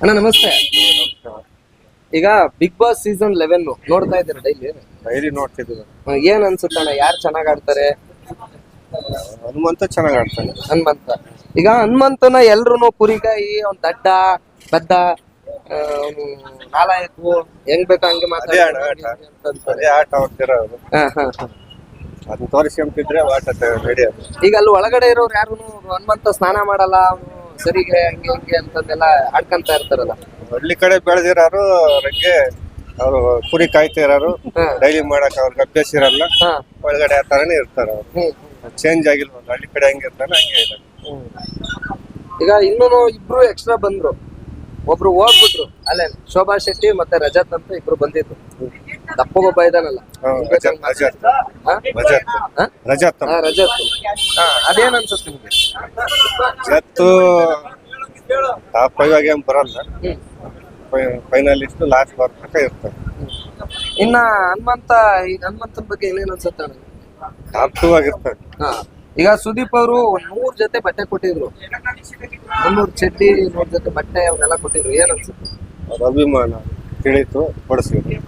ಅಣ್ಣ ನಮಸ್ತೆ. ಈಗ ಬಿಗ್ ಬಾಸ್ ಸೀಸನ್ ಲೆವೆನ್ ನೋಡ್ತಾ ಇದ್ದೀರಾ ಡೈಲಿ ಡೈಲಿ ನೋಡ್ತಿದ್ದೀವಿ. ಏನ್ ಅನ್ಸುತ್ತೆ ಅಣ್ಣ? ಯಾರು ಚೆನ್ನಾಗ್ ಆಡ್ತಾರೆ? ಹನುಮಂತ ಚೆನ್ನಾಗಿ ಆಡ್ತಾನೆ. ಹನುಮಂತ. ಈಗ ಹನುಮಂತನ ಎಲ್ರು ಕುರಿಗಾಯಿ ಅವ್ನ್ ದಡ್ಡ ಬದ್ದ ಆ, ಅವ್ನು ಹೆಂಗ್ ಬೇಕೋ ಹಂಗೆ ಅದೇ ಆಟ, ಆಟ. ಮಾತಾಡ್ತಾರೆ ಅದೇ ಆಟ ಆಡ್ತಿರೋದು ಹಾ ಹಾ ಹಾ. ಅದನ್ನ ತೋರಿಸ್ಕೊಂತಿದ್ರೆ ಆಟ ನಡೆಯೋದು ಈಗ ಅಲ್ಲಿ ಒಳಗಡೆ ಇರೋರು ಯಾರು ಹನುಮಂತ ಸ್ನಾನ ಮಾಡಲ್ಲ ಅವನು ಸರಿಗೆ ಹಂಗೆ ಹಿಂಗೆ ಅಂತಂದೆಲ್ಲ ಆಡ್ಕೊಂತ ಇರ್ತಾರಲ್ಲ. ಹಳ್ಳಿ ಕಡೆ ಬೆಳೆದಿರೋರು ಅವ್ರಿಗೆ ಅವರು ಕುರಿ ಕಾಯ್ತಾ ಇರೋರು. ಡೈಲಿ ಮಾಡಕ್ ಅವ್ರಿಗೆ ಅಭ್ಯಾಸ ಇರಲ್ಲ. ಹಾ. ಒಳಗಡೆ ಆ ತರನೇ ಇರ್ತಾರ ಅವ್ರು. ಹ್ಮ್. ಚೇಂಜ್ ಆಗಿಲ್ಲ ಹಳ್ಳಿ ಕಡೆ ಹಂಗೆ ಇರ್ತಾನೆ ಹಂಗೆ ಹ್ಮ್. ಈಗ ಇನ್ನೂ ಇಬ್ರು ಎಕ್ಸ್ಟ್ರಾ ಬಂದ್ರು. ಒಬ್ರು ಹೋಗ್ಬಿಟ್ರು. ಅಲ್ಲೇ ಶೋಭಾ ಶೆಟ್ಟಿ ಮತ್ತೆ ರಜತ್ ಅಂತ ಇಬ್ರು ಬಂದಿದ್ರು. ದಪ್ಪಗೊಬ್ಬ ಇದಾನಲ್ಲ ಹಾ, ರಜತ್ ರಜತ್. ಅದೇನ್ ಅನ್ಸುತ್ತೆ ನಿಮ್ಗೆ? ರಜತ್ ಟಾಪ್ ಫೈವ್ ಆಗಿ ಏನ್ ಬರಲ್ಲ. ಫೈನಲಿಸ್ಟ್ ಲಾಸ್ಟ್ ಬರ್ಬೇಕ ಇರ್ತಾರೆ ಇನ್ನ ಹನುಮಂತ ಈಗ ಹನುಮಂತನ ಬಗ್ಗೆ ಏನೇನ್ ಅನ್ಸುತ್ತೆ? ಟಾಪ್ ಟೂ ಆಗಿರ್ತಾರೆ ಈಗ ಸುದೀಪ್ ಅವರು ಒಂದ್ ನೂರ್ ಜೊತೆ ಬಟ್ಟೆ ಕೊಟ್ಟಿದ್ರು. ಮುನ್ನೂರ್ ಚಡ್ಡಿ ನೂರ್ ಜೊತೆ ಬಟ್ಟೆ ಅವನ್ನೆಲ್ಲ ಕೊಟ್ಟಿದ್ರು. ಏನ್ ಅನ್ಸುತ್ತೆ? ಅವ್ರ ಅಭಿಮಾನ ತಿಳಿತು ಕೊಡಿಸಿದ್ರು.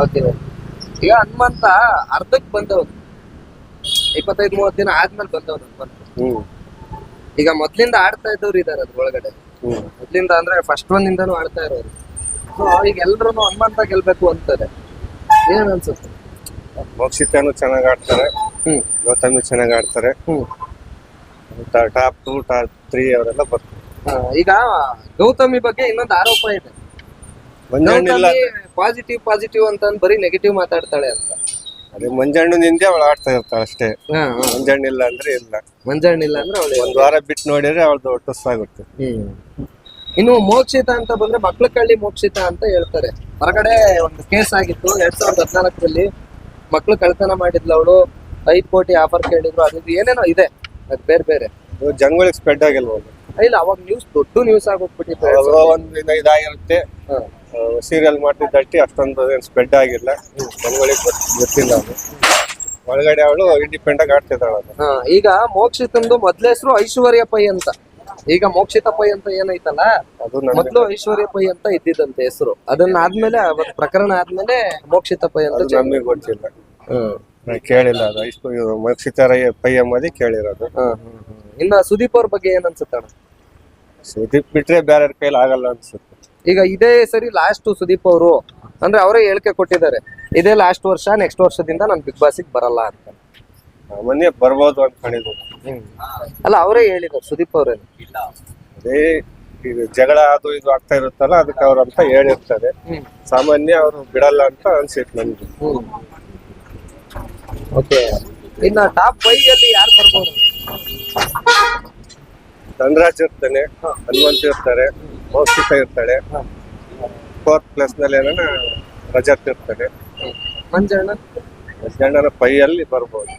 ಓಕೆ. ಈಗ ಹನುಮಂತ ಅರ್ಧಕ್ ಬಂದವನು. ಇಪ್ಪತ್ತೈದು ಮೂವತ್ ದಿನ ಆದ್ಮೇಲೆ ಬಂದವನು ಹನುಮಂತ. ಹ್ಮ್. ಈಗ ಮೊದ್ಲಿಂದ ಆಡ್ತಾ ಇದ್ದವ್ರು ಇದಾರೆ ಅದ್ರ ಒಳಗಡೆ ಹ್ಮ್. ಮೊದ್ಲಿಂದ ಅಂದ್ರೆ ಫಸ್ಟ್ ಒನ್ ಇಂದನು ಆಡ್ತಾ ಇರೋರು. ಸೊ ಈಗ ಎಲ್ರು ಹನುಮಂತ ಗೆಲ್ಬೇಕು ಅಂತಾರೆ. ಏನ್ ಅನ್ಸುತ್ತೆ? ಮೋಕ್ಷಿತನು ಚೆನ್ನಾಗಿ ಆಡ್ತಾರೆ. ಹ್ಮ್. ಗೌತಮಿ ಚೆನ್ನಾಗಿ ಆಡ್ತಾರೆ. ಹ್ಮ್. ಟಾಪ್ ಟೂ ಟಾಪ್ ತ್ರೀ ಅವರೆಲ್ಲ ಬರ್ತಾರೆ. ಈಗ ಗೌತಮಿ ಬಗ್ಗೆ ಇನ್ನೊಂದು ಆರೋಪ ಇದೆ. ಮಂಜಣ್ಣಿಲ್ಲ ಪಾಸಿಟಿವ್ ಪಾಸಿಟಿವ್ ಅಂತ ಅಂದ್ ಬರೀ ನೆಗೆಟಿವ್ ಮಾತಾಡ್ತಾಳೆ ಅಂತ. ಅದೇ ಮಂಜಣ್ಣು ನಿಂದೆ ಅವಳು ಆಡ್ತಾ ಇರ್ತಾಳೆ ಅಷ್ಟೇ. ಹಾ, ಹಾ. ಮಂಜಣ್ಣಿಲ್ಲ ಅಂದ್ರೆ ಇಲ್ಲ. ಮಂಜಣ್ಣಿಲ್ಲ ಅಂದ್ರೆ ಅವಳು ಒಂದ್ ವಾರ ಬಿಟ್ಟು ನೋಡಿದ್ರೆ ಅವಳದು ಟುಸ್ಸಾಗುತ್ತೆ ಹ್ಮ್. ಇನ್ನು ಮೋಕ್ಷಿತ ಅಂತ ಬಂದ್ರೆ ಮಕ್ಳ ಕಳ್ಳಿ ಮೋಕ್ಷಿತ ಅಂತ ಹೇಳ್ತಾರೆ. ಹೊರಗಡೆ ಒಂದು ಕೇಸ್ ಆಗಿತ್ತು ಎರಡ್ ಸಾವಿರದ ಹದಿನಾಲ್ಕರಲ್ಲಿ. ಮಕ್ಳು ಕಳ್ತನ ಮಾಡಿದ್ಲು ಅವಳು. ಐದ್ ಕೋಟಿ ಆಫರ್ ಕೇಳಿದ್ರು. ಅದು ಇದು ಏನೇನೋ ಇದೆ. ಅದು ಬೇರೆ ಬೇರೆ. ಜಂಗೊಳಿಗೆ ಜಂಗಳಿಗೆ ಸ್ಪ್ರೆಡ್ ಆಗಿಲ್ವ ಅದು? ಇಲ್ಲ ಅವಾಗ ನ್ಯೂಸ್ ದೊಡ್ಡ ನ್ಯೂಸ್ ಆಗೋಗ್ಬಿಟ್ಟಿತ್ತು. ಅವಾಗ ಒಂದ್ ಇದ- ಇದಾಗಿರುತ್ತೆ ಸೀರಿಯಲ್ ಮಾಡ್ತಿದ್ದಷ್ಟೇ ಅಷ್ಟೊಂದು ಏನು ಸ್ಪ್ರೆಡ್ ಆಗಿಲ್ಲ. ಜನಗಳಿಗೆ ಗೊತ್ತಿಲ್ಲ ಅದು. ಒಳಗಡೆ ಅವಳು ಇಂಡಿಪೆಂಡೆಂಟ್ ಆಡ್ತಿದ್ದಾಳೆ ಹಾ, ಈಗ ಮೋಕ್ಷಿತಂದು ಮೊದ್ಲ ಹೆಸರು ಐಶ್ವರ್ಯ ಪೈ ಅಂತ. ಈಗ ಮೋಕ್ಷಿತ ಪೈ ಅಂತ ಏನೈತಲ್ಲ? ಮೊದ್ಲು ಐಶ್ವರ್ಯ ಪೈ ಅಂತ ಇದ್ದಿದ್ದಂತೆ ಹೆಸರು. ಅದನ್ನ ಆದ್ಮೇಲೆ ಅವತ್ ಪ್ರಕರಣ ಆದ್ಮೇಲೆ ಮೋಕ್ಷಿತ ಪೈ ಅಂತ ನಮಗೆ ಗೊತ್ತಿಲ್ಲ. ಹ್ಮ್. ಕೇಳಿಲ್ಲ ಅದು. ಐಶ್ವರ್ಯ ಮೋಕ್ಷಿತ ಪೈ ಎಂಬುದೇ ಕೇಳಿರೋದು. ಇನ್ನ ಸುದೀಪ್ ಅವ್ರ ಬಗ್ಗೆ ಏನ್ ಅನ್ಸುತ್ತಣ್ಣ ಸುದೀಪ್ ಬಿಟ್ರೆ ಬೇರೆ ಕೈಲಿ ಆಗಲ್ಲ ಅನ್ಸುತ್ತೆ. ಈಗ ಇದೇ ಸರಿ ಲಾಸ್ಟ್ ಸುದೀಪ್ ಅವರು ಅಂದ್ರೆ ಅವರೇ ಹೇಳಿಕೆ ಕೊಟ್ಟಿದ್ದಾರೆ ಇದೇ ಲಾಸ್ಟ್ ವರ್ಷ ನೆಕ್ಸ್ಟ್ ವರ್ಷದಿಂದ ನಾನು ಬಿಗ್ ಬಾಸಿಗೆ ಬರಲ್ಲ ಅಂತ. ಮೊನ್ನೆ ಬರ್ಬೋದು ಅನ್ಕೊಂಡಿದ್ದು ಅಲ್ಲ ಅವರೇ ಹೇಳಿದ್ರು ಸುದೀಪ್ ಅವರೇ. ಅದೇ ಇದು ಜಗಳ ಅದು ಇದು ಆಗ್ತಾ ಇರುತ್ತಲ್ಲ ಅದಕ್ಕೆ ಅವ್ರು ಅಂತ ಹೇಳಿರ್ತಾರೆ. ಸಾಮಾನ್ಯ ಅವರು ಬಿಡಲ್ಲ ಅಂತ ಅನ್ಸಿತ್ತು ನನ್ಗೆ. ಓಕೆ ಇನ್ನ ಟಾಪ್ ಫೈವ್ ಅಲ್ಲಿ ಯಾರು ಬರ್ಬೋದು? ಧನರಾಜ್ ಇರ್ತಾನೆ ಹನುಮಂತ ಇರ್ತಾರೆ ಮೌಕ್ಷಿತ ಇರ್ತಾಳೆ. ಫೋರ್ತ್ ಪ್ಲಸ್ನಲ್ಲಿ ಏನಾನ ರಜತ್ ಇರ್ತಾನೆ. ಮಂಜಣ್ಣ? ಮಂಜಣ್ಣನ ಪೈಯಲ್ಲಿ ಬರ್ಬೋದು.